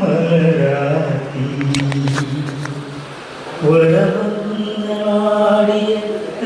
മലരാക്കി വരവന്നാടിയ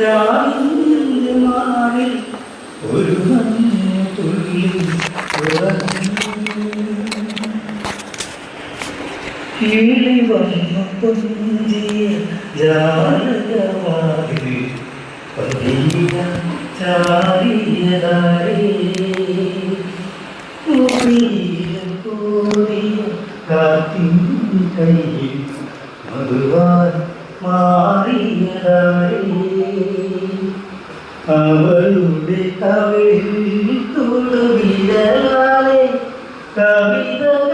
രാവിന്റെ മാറിൽ ഒരു തുള്ളി കിളി വന്നു പൊന്തിയ ജാലകവാതിൽ കയ്യിൽ അവളുടെ കവിളിൽ കവിതകൾ